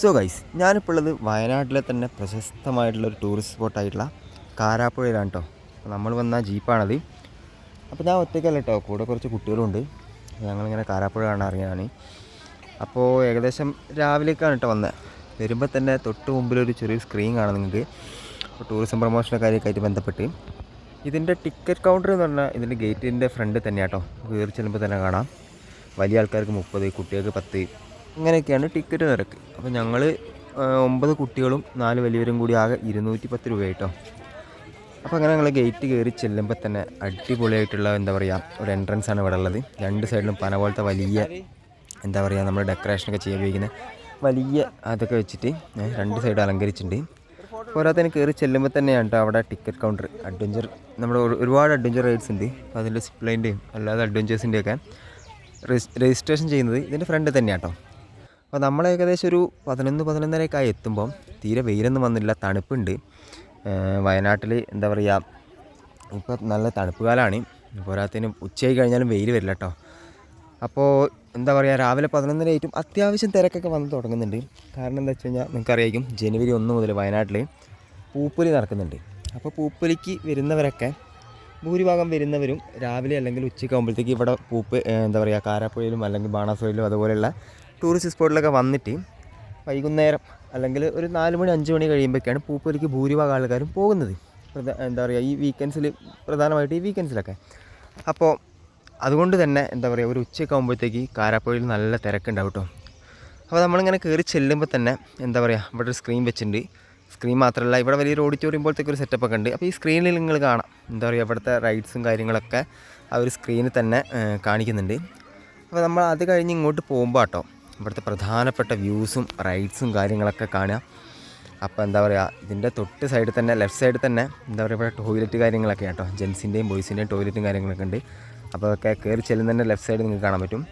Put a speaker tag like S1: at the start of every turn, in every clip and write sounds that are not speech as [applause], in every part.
S1: So guys ഞാനിപ്പോൾ ഉള്ളത് വയനാട്ടിലെ തന്നെ പ്രശസ്തമായിട്ടുള്ള ഒരു ടൂറിസ്റ്റ് സ്പോട്ടായിട്ടുള്ള കാരാപ്പുഴയിലാണ് കേട്ടോ നമ്മൾ വന്ന ജീപ്പാണത്. അപ്പോൾ ഞാൻ ഒറ്റയ്ക്കല്ല കേട്ടോ കൂടെ കുറച്ച് കുട്ടികളുണ്ട്. ഞങ്ങളിങ്ങനെ കാരാപ്പുഴ കാണാൻ ഇറങ്ങിയതാണ്. അപ്പോൾ ഏകദേശം രാവിലേക്കാണ് കേട്ടോ വന്നത് വരുമ്പോൾ തന്നെ തൊട്ട് മുമ്പിലൊരു ചെറിയൊരു സ്ക്രീൻ കാണാം നിങ്ങൾക്ക് ടൂറിസം പ്രൊമോഷന്റെ കാര്യമൊക്കെ ബന്ധപ്പെട്ട്. ഇതിന്റെ ടിക്കറ്റ് കൗണ്ടർ എന്ന് പറഞ്ഞാൽ ഇതിന്റെ ഗേറ്റിന്റെ ഫ്രണ്ട് തന്നെയാട്ടോ കയറി ചെല്ലുമ്പോൾ തന്നെ കാണാം. വലിയ ആൾക്കാർക്ക് മുപ്പത് കുട്ടികൾക്ക് പത്ത്. ഇങ്ങനെയൊക്കെയാണ് ടിക്കറ്റ് നിരക്ക്. അപ്പോൾ ഞങ്ങൾ ഒമ്പത് കുട്ടികളും നാല് വലിയവരും കൂടി ആകെ ഇരുന്നൂറ്റി പത്ത് രൂപ കേട്ടോ അപ്പോൾ അങ്ങനെ ഞങ്ങൾ ഗേറ്റ് കയറി ചെല്ലുമ്പോൾ തന്നെ അടിപൊളിയായിട്ടുള്ള എന്താ പറയുക ഒരു എൻട്രൻസ് ആണ് ഇവിടെ ഉള്ളത്. രണ്ട് സൈഡിലും പന പോലത്തെ വലിയ എന്താ പറയുക നമ്മൾ ഡെക്കറേഷനൊക്കെ ചെയ്യാൻ ഉപയോഗിക്കുന്ന വലിയ അതൊക്കെ വെച്ചിട്ട് രണ്ട് സൈഡ് അലങ്കരിച്ചിട്ടുണ്ട്. പോരാത്തതിന് കയറി ചെല്ലുമ്പോൾ തന്നെയാണ് കേട്ടോ അവിടെ ടിക്കറ്റ് കൗണ്ടർ അഡ്വഞ്ചർ നമ്മുടെ ഒരുപാട് അഡ്വഞ്ചർ റൈഡ്സ് ഉണ്ട്. അപ്പോൾ അതിന്റെ സിപ്ലൈന്റെയും അല്ലാതെ അഡ്വഞ്ചേഴ്സിന്റെയൊക്കെ രജിസ്ട്രേഷൻ ചെയ്യുന്നത് ഇതിന്റെ ഫ്രണ്ട് തന്നെയാണ് കേട്ടോ അപ്പോൾ നമ്മൾ ഏകദേശം ഒരു പതിനൊന്ന് പതിനൊന്നരയൊക്കെ ആയി എത്തുമ്പം തീരെ വെയിലൊന്നും വന്നില്ല തണുപ്പുണ്ട്. വയനാട്ടിൽ എന്താ പറയുക ഇപ്പോൾ നല്ല തണുപ്പ് കാലമാണ് പോരാത്തതിന് ഉച്ചയായി കഴിഞ്ഞാലും വെയിൽ വരില്ല കേട്ടോ അപ്പോൾ എന്താ പറയുക രാവിലെ പതിനൊന്നര ആയിട്ടും അത്യാവശ്യം തിരക്കൊക്കെ വന്ന് തുടങ്ങുന്നുണ്ട്. കാരണം എന്താ വെച്ച് കഴിഞ്ഞാൽ നിങ്ങൾക്കറിയായിരിക്കും ജനുവരി ഒന്ന് മുതൽ വയനാട്ടിൽ പൂപ്പൊലി നടക്കുന്നുണ്ട്. അപ്പോൾ പൂപ്പൊലിക്ക് വരുന്നവരൊക്കെ ഭൂരിഭാഗം വരുന്നവരും രാവിലെ അല്ലെങ്കിൽ ഉച്ചയ്ക്ക് ആകുമ്പോഴത്തേക്ക് ഇവിടെ പൂപ്പ് എന്താ പറയുക കാരാപ്പുഴയിലും അല്ലെങ്കിൽ ബാണാസുരയിലും അതുപോലെയുള്ള ടൂറിസ്റ്റ് സ്പോട്ടിലൊക്കെ വന്നിട്ട് വൈകുന്നേരം അല്ലെങ്കിൽ ഒരു നാല് മണി അഞ്ച് മണി കഴിയുമ്പോഴൊക്കെയാണ് പൂപ്പൊലിക്ക് ഭൂരിഭാഗം ആൾക്കാരും പോകുന്നത്. എന്താ പറയുക ഈ വീക്കെൻഡ്സിൽ പ്രധാനമായിട്ട് ഈ വീക്കെൻഡ്സിലൊക്കെ അപ്പോൾ അതുകൊണ്ട് തന്നെ എന്താ പറയുക ഒരു ഉച്ചയൊക്കെ ആകുമ്പോഴത്തേക്ക് കാരാപ്പുഴയിൽ നല്ല തിരക്കുണ്ടാവും കേട്ടോ അപ്പോൾ നമ്മളിങ്ങനെ കയറി ചെല്ലുമ്പോൾ തന്നെ എന്താ പറയുക ഇവിടെ ഒരു സ്ക്രീൻ വെച്ചിട്ടുണ്ട്. സ്ക്രീൻ മാത്രമല്ല ഇവിടെ വലിയൊരു ഓഡിറ്റോറിയം പോലത്തേക്ക് ഒരു സെറ്റപ്പ് ഒക്കെ ഉണ്ട്. അപ്പോൾ ഈ സ്ക്രീനിൽ നിങ്ങൾ കാണാം. എന്താ പറയുക ഇവിടുത്തെ റൈഡ്സും കാര്യങ്ങളൊക്കെ ആ ഒരു സ്ക്രീനിൽ തന്നെ കാണിക്കുന്നുണ്ട്. അപ്പോൾ നമ്മൾ അത് കഴിഞ്ഞ് ഇങ്ങോട്ട് പോകുമ്പോൾ കേട്ടോ ഇവിടുത്തെ പ്രധാനപ്പെട്ട വ്യൂസും റൈഡ്സും കാര്യങ്ങളൊക്കെ കാണുക. അപ്പോൾ എന്താ പറയുക ഇതിന്റെ തൊട്ട് സൈഡിൽ തന്നെ ലെഫ്റ്റ് സൈഡിൽ തന്നെ എന്താ പറയുക ഇവിടെ ടോയ്ലറ്റ് കാര്യങ്ങളൊക്കെ കേട്ടോ ജെൻസിന്റെയും ബോയ്സിന്റെയും ടോയ്ലറ്റും കാര്യങ്ങളൊക്കെ ഉണ്ട്. അപ്പോൾ അതൊക്കെ കയറി ചെല്ലുന്നതിന്റെ ലെഫ്റ്റ് സൈഡ് നിങ്ങൾക്ക് കാണാൻ പറ്റും.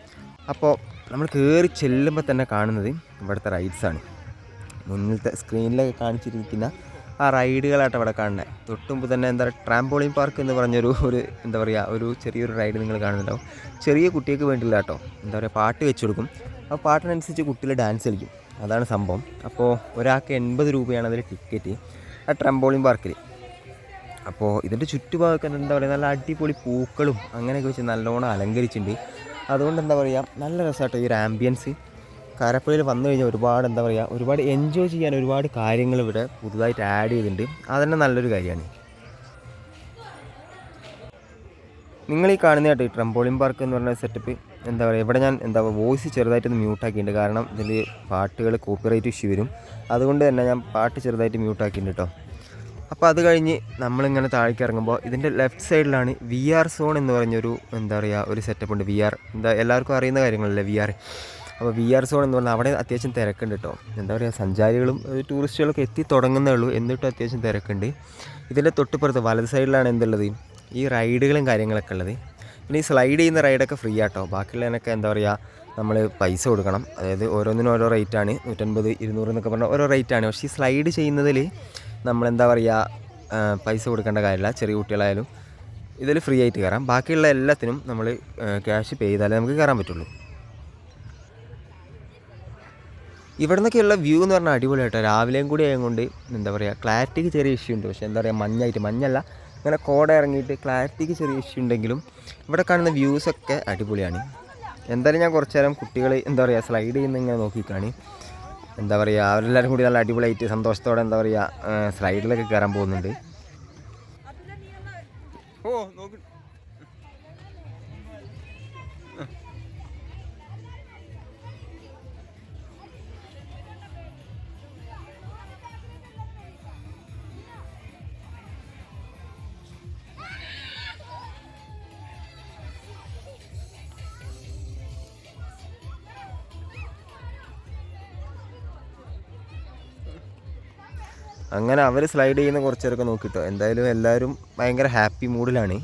S1: അപ്പോൾ നമ്മൾ കയറി ചെല്ലുമ്പോൾ തന്നെ കാണുന്നത് ഇവിടുത്തെ റൈഡ്സാണ് മുന്നിലത്തെ സ്ക്രീനിലൊക്കെ കാണിച്ചിരിക്കുന്ന ആ റൈഡുകളായിട്ട് അവിടെ കാണുന്നത് തൊട്ടുമുമ്പ് തന്നെ എന്താ പറയുക ട്രാംപോളിൻ പാർക്ക് എന്ന് പറഞ്ഞൊരു ഒരു എന്താ പറയുക ഒരു ചെറിയൊരു റൈഡ് നിങ്ങൾ കാണുന്നുണ്ടാവും. ചെറിയ കുട്ടികൾക്ക് വേണ്ടിയില്ല കേട്ടോ എന്താ പറയുക പാട്ട് വെച്ച് കൊടുക്കും. ആ പാട്ടിനനുസരിച്ച് കുട്ടികൾ ഡാൻസ് കളിക്കും. അതാണ് സംഭവം. അപ്പോൾ ഒരാൾക്ക് എൺപത് രൂപയാണ് അതിൽ ടിക്കറ്റ് ആ ട്രംപോളിൻ പാർക്കിൽ അപ്പോൾ ഇതിന്റെ ചുറ്റുഭാഗമൊക്കെ എന്താ പറയുക നല്ല അടിപൊളി പൂക്കളും അങ്ങനെയൊക്കെ വെച്ച് നല്ലോണം അലങ്കരിച്ചിട്ടുണ്ട് അതുകൊണ്ട് എന്താ പറയുക നല്ല രസമാട്ടോ ഈ ഒരു ആംബിയൻസ് കാരപ്പുഴയിൽ വന്നു കഴിഞ്ഞാൽ ഒരുപാട് എന്താ പറയുക ഒരുപാട് എൻജോയ് ചെയ്യാൻ ഒരുപാട് കാര്യങ്ങൾ ഇവിടെ പുതുതായിട്ട് ആഡ് ചെയ്തിട്ടുണ്ട് അതന്നെ നല്ലൊരു കാര്യമാണ്. നിങ്ങൾ ഈ കാണുന്ന കേട്ടോ ഈ ട്രംപോളിൻ പാർക്ക് എന്ന് പറഞ്ഞ സെറ്റപ്പ് എന്താ പറയുക ഇവിടെ ഞാൻ എന്താ വോയിസ് ചെറുതായിട്ടൊന്ന് മ്യൂട്ടാക്കിയിട്ടുണ്ട് കാരണം ഇതിൽ പാട്ടുകൾ കോപ്പിറൈറ്റ് ഇഷ്യൂ വരും. അതുകൊണ്ട് തന്നെ ഞാൻ പാട്ട് ചെറുതായിട്ട് മ്യൂട്ടാക്കിയിട്ടുണ്ട് കേട്ടോ. അപ്പോൾ അത് കഴിഞ്ഞ് നമ്മളിങ്ങനെ താഴേക്ക് ഇറങ്ങുമ്പോൾ ഇതിന്റെ ലെഫ്റ്റ് സൈഡിലാണ് വി ആർ സോൺ എന്ന് പറഞ്ഞൊരു എന്താ പറയുക ഒരു സെറ്റപ്പ് ഉണ്ട്. വി ആർ എന്താ എല്ലാവർക്കും അറിയുന്ന കാര്യങ്ങളല്ലേ വി ആർ അപ്പോൾ വി ആർ സോൺ എന്ന് പറഞ്ഞാൽ അവിടെ അത്യാവശ്യം തിരക്കുണ്ട് കേട്ടോ. എന്താ പറയുക സഞ്ചാരികളും ടൂറിസ്റ്റുകളൊക്കെ എത്തി തുടങ്ങുന്നേ ഉള്ളൂ. എന്നിട്ടും അത്യാവശ്യം തിരക്കുണ്ട്. ഇതിന്റെ തൊട്ടുപുറത്ത് വലത് സൈഡിലാണ് എന്തുള്ളത്? ഈ റൈഡുകളും കാര്യങ്ങളൊക്കെ ഉള്ളത്. പിന്നെ ഈ സ്ലൈഡ് ചെയ്യുന്ന റൈഡൊക്കെ ഫ്രീ ആട്ടോ. ബാക്കിയുള്ളതിനൊക്കെ എന്താ പറയുക നമ്മൾ പൈസ കൊടുക്കണം. അതായത് ഓരോന്നിനും ഓരോ റേറ്റാണ് നൂറ്റൻപത് ഇരുന്നൂറ് എന്നൊക്കെ പറഞ്ഞാൽ ഓരോ റേറ്റാണ് പക്ഷേ ഈ സ്ലൈഡ് ചെയ്യുന്നതിൽ നമ്മളെന്താ പറയുക പൈസ കൊടുക്കേണ്ട കാര്യമില്ല. ചെറിയ കുട്ടികളായാലും ഇതിൽ ഫ്രീ ആയിട്ട് കയറാം ബാക്കിയുള്ള എല്ലാത്തിനും നമ്മൾ ക്യാഷ് പേ ചെയ്താലേ നമുക്ക് കയറാൻ പറ്റുള്ളൂ. ഇവിടെ നിന്നൊക്കെയുള്ള വ്യൂ എന്ന് പറഞ്ഞാൽ അടിപൊളിയായിട്ടോ രാവിലെയും കൂടി ആയതുകൊണ്ട് എന്താ പറയുക ക്ലാരിറ്റിക്ക് ചെറിയ ഇഷ്യൂ ഉണ്ട്. പക്ഷേ എന്താ പറയുക മഞ്ഞായിട്ട് മഞ്ഞല്ല. ഇങ്ങനെ കോട ഇറങ്ങിയിട്ട് ക്ലാരിറ്റിക്ക് ചെറിയ ഇഷ്യൂ ഉണ്ടെങ്കിലും ഇവിടെ കാണുന്ന വ്യൂസ് ഒക്കെ അടിപൊളിയാണ്. എന്തായാലും ഞാൻ കുറച്ച് നേരം കുട്ടികൾ എന്താ പറയുക സ്ലൈഡ് ചെയ്യുന്ന ഇങ്ങനെ നോക്കിക്കാണ് എന്താ പറയുക അവരെല്ലാവരും കൂടി നല്ല അടിപൊളിയായിട്ട് സന്തോഷത്തോടെ എന്താ പറയുക സ്ലൈഡിലൊക്കെ കയറാൻ പോകുന്നുണ്ട്. അങ്ങനെ അവർ സ്ലൈഡ് ചെയ്യുന്ന കുറച്ച് പേരൊക്കെ നോക്കിട്ടോ. എന്തായാലും എല്ലാവരും ഭയങ്കര ഹാപ്പി മൂഡിലാണ്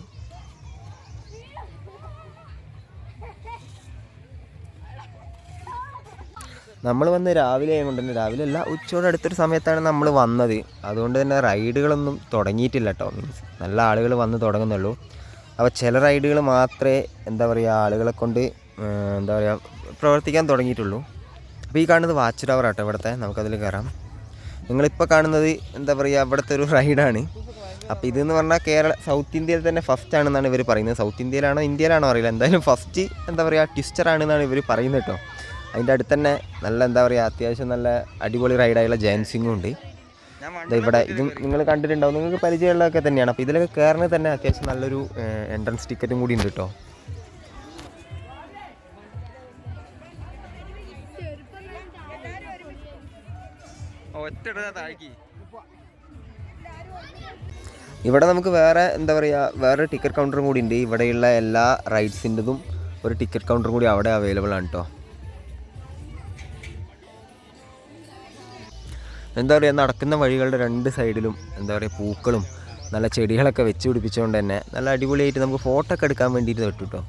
S1: നമ്മൾ വന്ന് രാവിലെ ആയതുകൊണ്ട് തന്നെ രാവിലെ അല്ല ഉച്ചയോട് അടുത്തൊരു സമയത്താണ് നമ്മൾ വന്നത്. അതുകൊണ്ട് തന്നെ റൈഡുകളൊന്നും തുടങ്ങിയിട്ടില്ല കേട്ടോ മീൻസ് നല്ല ആളുകൾ വന്ന് തുടങ്ങുന്നുള്ളൂ. അപ്പോൾ ചില റൈഡുകൾ മാത്രമേ എന്താ പറയുക ആളുകളെ കൊണ്ട് എന്താ പറയുക പ്രവർത്തിക്കാൻ തുടങ്ങിയിട്ടുള്ളൂ. അപ്പോൾ ഈ കാണുന്നത് വാച്ച് ടവർ ആട്ടോ ഇവിടുത്തെ. നമുക്കതിൽ കയറാം. നിങ്ങളിപ്പോൾ കാണുന്നത് എന്താ പറയുക അവിടുത്തെ ഒരു റൈഡാണ് അപ്പോൾ ഇതെന്ന് പറഞ്ഞാൽ കേരള സൗത്ത് ഇന്ത്യയിൽ തന്നെ ഫസ്റ്റ് ആണെന്നാണ് ഇവർ പറയുന്നത്. സൗത്ത് ഇന്ത്യയിലാണോ ഇന്ത്യയിലാണോ അറിയില്ല. എന്തായാലും ഫസ്റ്റ് എന്താ പറയുക ട്വിസ്റ്റർ ആണെന്നാണ് ഇവർ പറയുന്നത് കേട്ടോ. അതിന്റെ അടുത്ത് തന്നെ നല്ല എന്താ പറയുക അത്യാവശ്യം നല്ല അടിപൊളി റൈഡായുള്ള ജയൻസിങ്ങും ഉണ്ട്. ഇവിടെ ഇത് നിങ്ങൾ കണ്ടിട്ടുണ്ടാവും. നിങ്ങൾക്ക് പരിചയമുള്ളതൊക്കെ തന്നെയാണ്. അപ്പോൾ ഇതിലൊക്കെ കയറണത് തന്നെ അത്യാവശ്യം നല്ലൊരു എൻട്രൻസ് ടിക്കറ്റും കൂടി ഉണ്ട് കേട്ടോ. ഇവിടെ നമുക്ക് വേറെ എന്താ പറയുക വേറെ ടിക്കറ്റ് കൗണ്ടറും കൂടി ഉണ്ട് ഇവിടെയുള്ള എല്ലാ റൈഡ്സിന്റെതും ഒരു ടിക്കറ്റ് കൗണ്ടർ കൂടി അവിടെ അവൈലബിൾ ആണ് കേട്ടോ എന്താ പറയുക നടക്കുന്ന വഴികളുടെ രണ്ട് സൈഡിലും എന്താ പറയുക പൂക്കളും നല്ല ചെടികളൊക്കെ വെച്ച് പിടിപ്പിച്ചുകൊണ്ട് തന്നെ നല്ല അടിപൊളിയായിട്ട് നമുക്ക് ഫോട്ടോ ഒക്കെ എടുക്കാൻ വേണ്ടിയിട്ട് പറ്റും കേട്ടോ.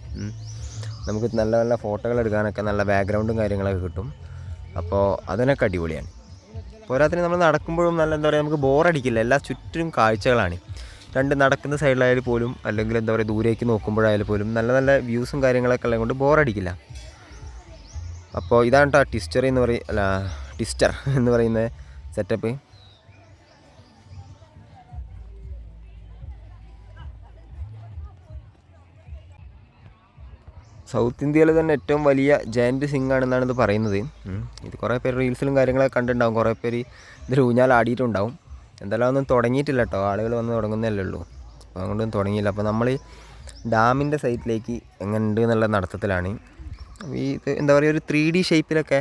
S1: നമുക്ക് നല്ല നല്ല ഫോട്ടോകൾ എടുക്കാനൊക്കെ നല്ല ബാക്ക്ഗ്രൗണ്ടും കാര്യങ്ങളൊക്കെ കിട്ടും. അപ്പോൾ അതിനൊക്കെ അടിപൊളിയാണ്. പോരാത്തിന് നമ്മൾ നടക്കുമ്പോഴും നല്ല എന്താ പറയുക നമുക്ക് ബോറടിക്കില്ല എല്ലാ ചുറ്റും കാഴ്ചകളാണ്. രണ്ട് നടക്കുന്ന സൈഡിലായാലും പോലും അല്ലെങ്കിൽ എന്താ പറയുക ദൂരേക്ക് നോക്കുമ്പോഴായാലും പോലും നല്ല നല്ല വ്യൂസും കാര്യങ്ങളൊക്കെ ഉള്ളത് കൊണ്ട് ബോറടിക്കില്ല അപ്പോൾ ഇതാണ് കേട്ടോ ടിസ്റ്റർ എന്ന് പറയും അല്ല ടിസ്റ്റർ എന്ന് പറയുന്ന സെറ്റപ്പ് സൗത്ത് ഇന്ത്യയിൽ തന്നെ ഏറ്റവും വലിയ ജയന്റ് സിംഗ് ആണെന്നാണ് ഇത് പറയുന്നത്. ഇത് കുറേ പേര് റീൽസിലും കാര്യങ്ങളൊക്കെ കണ്ടിട്ടുണ്ടാവും. കുറേ പേര് ഇതിൽ ഊഞ്ഞാൽ ആടിയിട്ടുണ്ടാവും. എന്തായാലും ഒന്നും തുടങ്ങിയിട്ടില്ല കേട്ടോ ആളുകൾ വന്ന് തുടങ്ങുന്നതല്ലേ ഉള്ളൂ. അപ്പോൾ അതുകൊണ്ടൊന്നും തുടങ്ങിയില്ല. അപ്പോൾ നമ്മൾ ഡാമിന്റെ സൈറ്റിലേക്ക് എങ്ങനെയുണ്ട് എന്നുള്ള നടത്തത്തിലാണ്. ഈ ഇത് എന്താ പറയുക ഒരു ത്രീ ഡി ഷേപ്പിലൊക്കെ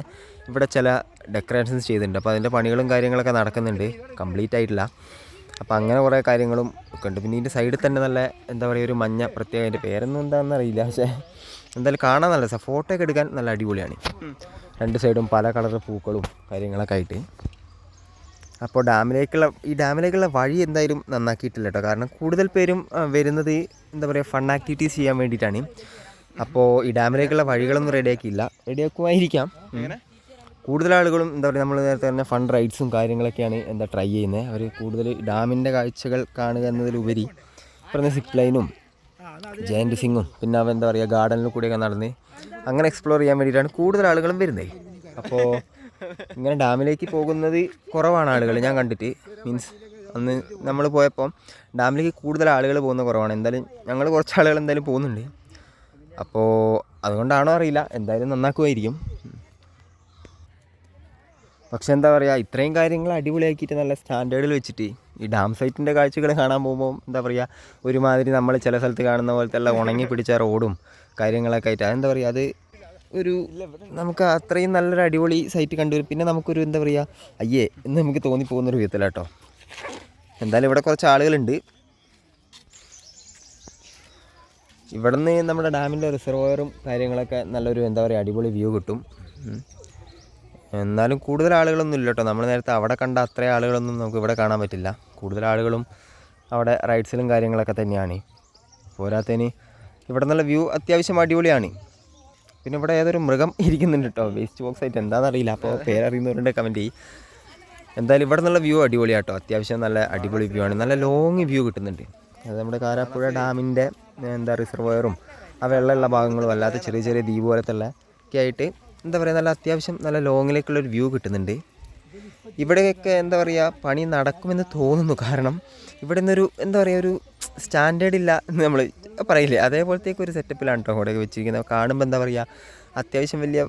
S1: ഇവിടെ ചില ഡെക്കറേഷൻസ് ചെയ്തിട്ടുണ്ട്. അപ്പോൾ അതിന്റെ പണികളും കാര്യങ്ങളൊക്കെ നടക്കുന്നുണ്ട്. കംപ്ലീറ്റ് ആയിട്ടില്ല. അപ്പോൾ അങ്ങനെ കുറേ കാര്യങ്ങളും ഒക്കെ ഉണ്ട്. പിന്നെ ഇതിന്റെ സൈഡിൽ തന്നെ നല്ല എന്താ പറയുക ഒരു മഞ്ഞ പ്രത്യേക അതിന്റെ പേരൊന്നും എന്താണെന്ന് അറിയില്ല. പക്ഷേ എന്തായാലും കാണാൻ നല്ല രസം. ഫോട്ടോ ഒക്കെ എടുക്കാൻ നല്ല അടിപൊളിയാണ്. രണ്ട് സൈഡും പല കളർ പൂക്കളും കാര്യങ്ങളൊക്കെ ആയിട്ട്. അപ്പോൾ ഡാമിലേക്കുള്ള ഈ ഡാമിലേക്കുള്ള വഴി എന്തായാലും നന്നാക്കിയിട്ടില്ല കേട്ടോ. കാരണം കൂടുതൽ പേരും വരുന്നത് എന്താ പറയുക ഫൺ ആക്ടിവിറ്റീസ് ചെയ്യാൻ വേണ്ടിയിട്ടാണ്. അപ്പോൾ ഈ ഡാമിലേക്കുള്ള വഴികളൊന്നും റെഡിയാക്കിയില്ല റെഡിയാക്കുമായിരിക്കാം. കൂടുതൽ ആളുകളും എന്താ പറയുക നമ്മൾ നേരത്തെ തന്നെ ഫണ്ട് റൈഡ്സും കാര്യങ്ങളൊക്കെയാണ് എന്താ ട്രൈ ചെയ്യുന്നത്. അവർ കൂടുതൽ ഡാമിന്റെ കാഴ്ചകൾ കാണുക എന്നതിലുപരി പറഞ്ഞ സിപ്പ് ലൈനും ജയന്റ് സിംഗും പിന്നെ അവ എന്താ പറയുക ഗാർഡനിൽ കൂടിയൊക്കെ നടന്ന് അങ്ങനെ എക്സ്പ്ലോർ ചെയ്യാൻ വേണ്ടിയിട്ടാണ് കൂടുതൽ ആളുകളും വരുന്നത്. അപ്പോൾ ഇങ്ങനെ ഡാമിലേക്ക് പോകുന്നത് കുറവാണ് ആളുകൾ ഞാൻ കണ്ടിട്ട്. മീൻസ് അന്ന് നമ്മൾ പോയപ്പം ഡാമിലേക്ക് കൂടുതൽ ആളുകൾ പോകുന്ന കുറവാണ്. എന്തായാലും ഞങ്ങൾ കുറച്ച് ആളുകൾ എന്തായാലും പോകുന്നുണ്ട്. അപ്പോൾ അതുകൊണ്ടാണോ അറിയില്ല. എന്തായാലും നന്നാക്കുമായിരിക്കും. പക്ഷെ എന്താ പറയുക ഇത്രയും കാര്യങ്ങൾ അടിപൊളിയാക്കിയിട്ട് നല്ല സ്റ്റാൻഡേർഡിൽ വെച്ചിട്ട് ഈ ഡാം സൈറ്റിന്റെ കാഴ്ചകൾ കാണാൻ പോകുമ്പോൾ എന്താ പറയുക ഒരുമാതിരി നമ്മൾ ചില സ്ഥലത്ത് കാണുന്ന പോലത്തെ എല്ലാം ഉണങ്ങി പിടിച്ച റോഡും കാര്യങ്ങളൊക്കെ ആയിട്ട്. അതെന്താ പറയുക അത് ഒരു നമുക്ക് അത്രയും നല്ലൊരു അടിപൊളി സൈറ്റ് കണ്ടുവരും പിന്നെ നമുക്കൊരു എന്താ പറയുക അയ്യേ എന്ന് നമുക്ക് തോന്നിപ്പോകുന്നൊരു വിധത്തിലാട്ടോ എന്തായാലും ഇവിടെ കുറച്ച് ആളുകളുണ്ട്. ഇവിടെ നിന്ന് നമ്മുടെ ഡാമിന്റെ റിസർവോയറും കാര്യങ്ങളൊക്കെ നല്ലൊരു എന്താ പറയുക അടിപൊളി വ്യൂ കിട്ടും. എന്നാലും കൂടുതൽ ആളുകളൊന്നും ഇല്ല കേട്ടോ നമ്മൾ നേരത്തെ അവിടെ കണ്ട അത്ര ആളുകളൊന്നും നമുക്ക് ഇവിടെ കാണാൻ പറ്റില്ല. കൂടുതൽ ആളുകളും അവിടെ റൈഡ്സിലും കാര്യങ്ങളൊക്കെ തന്നെയാണ്. പോരാത്തതിന് ഇവിടെ നിന്നുള്ള വ്യൂ അത്യാവശ്യം അടിപൊളിയാണ്. പിന്നെ ഇവിടെ ഏതൊരു മൃഗം [laughs] ഇരിക്കുന്നുണ്ട് കേട്ടോ വേസ്റ്റ് ബോക്സ് ആയിട്ട് എന്താണെന്നറിയില്ല അപ്പോൾ പേരറിയുന്നവരുണ്ട് കമന്റ് ചെയ്യും. എന്തായാലും ഇവിടെ നിന്നുള്ള വ്യൂ അടിപൊളിയാട്ടോ. അത്യാവശ്യം നല്ല അടിപൊളി വ്യൂ ആണ്. നല്ല ലോങ് വ്യൂ കിട്ടുന്നുണ്ട്. അത് നമ്മുടെ കാരാപ്പുഴ ഡാമിന്റെ എന്താ റിസർവയറും ആ വെള്ളമുള്ള ഭാഗങ്ങളും അല്ലാത്ത ചെറിയ ചെറിയ ദ്വീപ് പോലത്തുള്ള ഒക്കെ ആയിട്ട് എന്താ പറയുക നല്ല അത്യാവശ്യം നല്ല ലോങ്ങിലേക്കുള്ളൊരു വ്യൂ കിട്ടുന്നുണ്ട്. ഇവിടെയൊക്കെ എന്താ പറയുക പണി നടക്കുമെന്ന് തോന്നുന്നു. കാരണം ഇവിടെ നിന്നൊരു എന്താ പറയുക ഒരു സ്റ്റാൻഡേർഡ് ഇല്ല എന്ന് നമ്മൾ പറയില്ലേ. അതേപോലത്തേക്ക് ഒരു സെറ്റപ്പിലാണ് കേട്ടോ അവിടെ വെച്ചിരിക്കുന്നത്. കാണുമ്പോൾ എന്താ പറയുക അത്യാവശ്യം വലിയ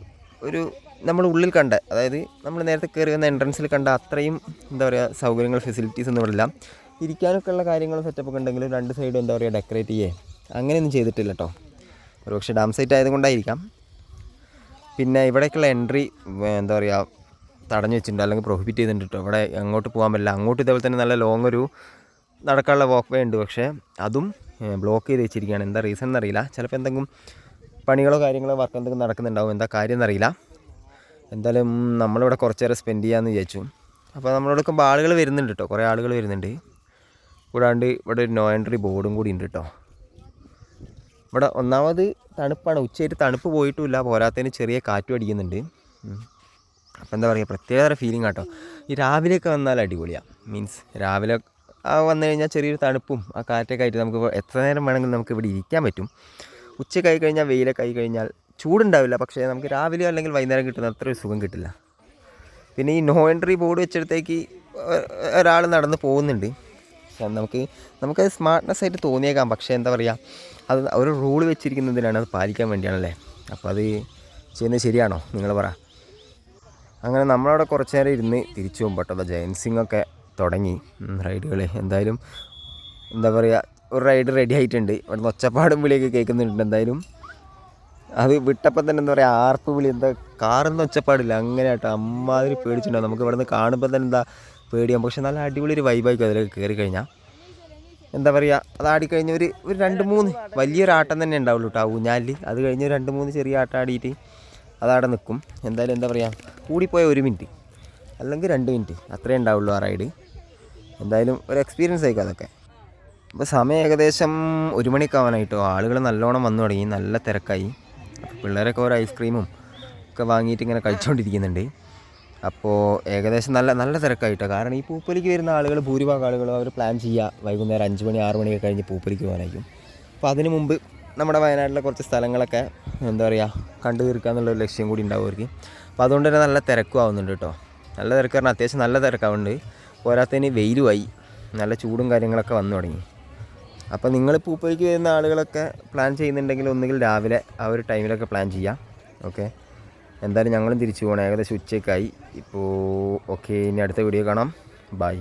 S1: ഒരു നമ്മൾ ഉള്ളിൽ കണ്ട അതായത് നമ്മൾ നേരത്തെ കയറി വന്ന എൻട്രൻസിൽ കണ്ട അത്രയും എന്താ പറയുക സൗകര്യങ്ങൾ ഫെസിലിറ്റീസ് ഒന്നും ഇവിടെ ഇരിക്കാനൊക്കെ ഉള്ള കാര്യങ്ങളും സെറ്റപ്പൊക്കെ ഉണ്ടെങ്കിലും രണ്ട് സൈഡും എന്താ പറയുക ഡെക്കറേറ്റ് ചെയ്യേ. അങ്ങനെയൊന്നും ചെയ്തിട്ടില്ല കേട്ടോ ഒരുപക്ഷെ ഡാം സൈറ്റ് ആയതുകൊണ്ടായിരിക്കാം. പിന്നെ ഇവിടേക്കുള്ള എൻട്രി എന്താ പറയുക തടഞ്ഞു വെച്ചിട്ടുണ്ട് അല്ലെങ്കിൽ പ്രൊഹിബിറ്റ് ചെയ്തിട്ടുണ്ട് ഇവിടെ അങ്ങോട്ട് പോകാൻ പറ്റില്ല. അങ്ങോട്ട് ഇതേപോലെ തന്നെ നല്ല ലോങ് ഒരു നടക്കാനുള്ള വാക്ക് വേ ഉണ്ട്. പക്ഷേ അതും ബ്ലോക്ക് ചെയ്ത് വെച്ചിരിക്കുകയാണ്. എന്താ റീസൺ എന്നറിയില്ല. ചിലപ്പോൾ എന്തെങ്കിലും പണികളോ കാര്യങ്ങളോ വർക്ക് എന്തെങ്കിലും നടക്കുന്നുണ്ടാവും. എന്താ കാര്യം എന്നറിയില്ല. എന്തായാലും നമ്മളിവിടെ കുറച്ച് നേരം സ്പെൻഡ് ചെയ്യാമെന്ന് വിചാരിച്ചു. അപ്പോൾ നമ്മളോടൊക്കെ ആളുകൾ വരുന്നുണ്ട് കേട്ടോ കുറേ ആളുകൾ വരുന്നുണ്ട്. കൂടാണ്ട് ഇവിടെ ഒരു നോ എൻട്രി ബോർഡും കൂടി ഉണ്ട് കേട്ടോ ഇവിടെ ഒന്നാമത് തണുപ്പാണ്. ഉച്ചയായിട്ട് തണുപ്പ് പോയിട്ടുമില്ല. പോരാത്തതിന് ചെറിയ കാറ്റും അടിക്കുന്നുണ്ട്. അപ്പോൾ എന്താ പറയുക പ്രത്യേക ഫീലിംഗ് കേട്ടോ ഈ രാവിലെയൊക്കെ വന്നാൽ അടിപൊളിയാണ് മീൻസ് രാവിലെ വന്നു കഴിഞ്ഞാൽ ചെറിയൊരു തണുപ്പും ആ കാറ്റൊക്കെ ആയിട്ട് നമുക്ക് എത്ര നേരം വേണമെങ്കിലും നമുക്ക് ഇവിടെ ഇരിക്കാൻ പറ്റും. ഉച്ചയ്ക്ക് ആയി കഴിഞ്ഞാൽ വെയിലൊക്കെ ആയി കഴിഞ്ഞാൽ ചൂടുണ്ടാവില്ല. പക്ഷേ നമുക്ക് രാവിലെ അല്ലെങ്കിൽ വൈകുന്നേരം കിട്ടുന്ന അത്ര ഒരു സുഖം കിട്ടില്ല. പിന്നെ ഈ നോ എൻട്രി ബോർഡ് വെച്ചിടത്തേക്ക് ഒരാൾ നടന്ന് പോകുന്നുണ്ട്. നമുക്ക് നമുക്കത് സ്മാർട്ട്നെസ് ആയിട്ട് തോന്നിയേക്കാം. പക്ഷേ എന്താ പറയുക അത് ഒരു റൂൾ വെച്ചിരിക്കുന്നതിനാണ് അത് പാലിക്കാൻ വേണ്ടിയാണല്ലേ? അപ്പോൾ അത് ചെയ്യുന്നത് ശരിയാണോ? നിങ്ങൾ പറ. അങ്ങനെ നമ്മളവിടെ കുറച്ച് നേരം ഇരുന്ന് തിരിച്ചു പോകുമ്പോൾ കേട്ടോ ജയൻസിങ് ഒക്കെ തുടങ്ങി. റൈഡുകൾ എന്തായാലും എന്താ പറയുക ഒരു റൈഡ് റെഡി ആയിട്ടുണ്ട്. ഇവിടുന്ന് ഒച്ചപ്പാടും വിളിയൊക്കെ കേൾക്കുന്നുണ്ട്. എന്തായാലും അത് വിട്ടപ്പം തന്നെ എന്താ പറയുക ആർപ്പ് വിളി എന്താ കാറൊന്നും ഒച്ചപ്പാടില്ല. അങ്ങനെ കേട്ടോ അമ്മാതിരി പേടിച്ചിട്ടുണ്ടാവും. നമുക്ക് ഇവിടുന്ന് കാണുമ്പോൾ തന്നെ എന്താ പേടിയാകും പക്ഷെ നല്ല അടിപൊളി ഒരു വൈബായിരിക്കും അതിലേക്ക് കയറി കഴിഞ്ഞാൽ എന്താ പറയുക അത് ആടിക്കഴിഞ്ഞ ഒരു ഒരു രണ്ട് മൂന്ന് വലിയൊരു ആട്ടം തന്നെ ഉണ്ടാവുള്ളൂ കേട്ടോ ആ ഊഞ്ഞാലിൽ അത് കഴിഞ്ഞ് രണ്ട് മൂന്ന് ചെറിയ ആട്ടം ആടിയിട്ട് അതവിടെ നിൽക്കും എന്തായാലും എന്താ പറയുക കൂടിപ്പോയ ഒരു മിനിറ്റ് അല്ലെങ്കിൽ രണ്ട് മിനിറ്റ് അത്രേ ഉണ്ടാവുള്ളൂ ആ റൈഡ് എന്തായാലും ഒരു എക്സ്പീരിയൻസ് ആയിരിക്കും അതൊക്കെ. അപ്പോൾ സമയം ഏകദേശം ഒരു മണിക്ക് ആവാനായിട്ടോ ആളുകൾ നല്ലോണം വന്നു തുടങ്ങി നല്ല തിരക്കായി. പിള്ളേരൊക്കെ ഓരോ ഐസ്ക്രീമും ഒക്കെ വാങ്ങിയിട്ട് ഇങ്ങനെ കഴിച്ചുകൊണ്ടിരിക്കുന്നുണ്ട് അപ്പോൾ ഏകദേശം നല്ല നല്ല തിരക്കായിട്ടോ. കാരണം ഈ പൂപ്പലിക്ക് വരുന്ന ആളുകൾ ഭൂരിഭാഗം ആളുകളും അവർ പ്ലാൻ ചെയ്യുക വൈകുന്നേരം അഞ്ച് മണി ആറ് മണിയൊക്കെ കഴിഞ്ഞ് പൂപ്പലിക്ക് പോകാനായിരിക്കും. അപ്പോൾ അതിന് മുമ്പ് നമ്മുടെ വയനാട്ടിലെ കുറച്ച് സ്ഥലങ്ങളൊക്കെ എന്താ പറയുക കണ്ടു തീർക്കുക എന്നുള്ളൊരു ലക്ഷ്യം കൂടി ഉണ്ടാവും അവർക്ക് അപ്പോൾ അതുകൊണ്ട് തന്നെ നല്ല തിരക്കും ആവുന്നുണ്ട് കേട്ടോ. നല്ല തിരക്ക് പറഞ്ഞാൽ അത്യാവശ്യം നല്ല തിരക്കാവുന്നുണ്ട്. പോരാത്തതിന് വെയിലുമായി. നല്ല ചൂടും കാര്യങ്ങളൊക്കെ വന്നു തുടങ്ങി. അപ്പോൾ നിങ്ങൾ പൂപ്പലിക്ക് വരുന്ന ആളുകളൊക്കെ പ്ലാൻ ചെയ്യുന്നുണ്ടെങ്കിൽ ഒന്നുകിൽ രാവിലെ ആ ഒരു ടൈമിലൊക്കെ പ്ലാൻ ചെയ്യാം. ഓക്കെ എന്തായാലും ഞങ്ങളും തിരിച്ചു പോകണം ഏകദേശം ഉച്ചയ്ക്കായി. ഇപ്പോൾ ഓക്കെ ഇനി അടുത്ത വീഡിയോ കാണാം. ബൈ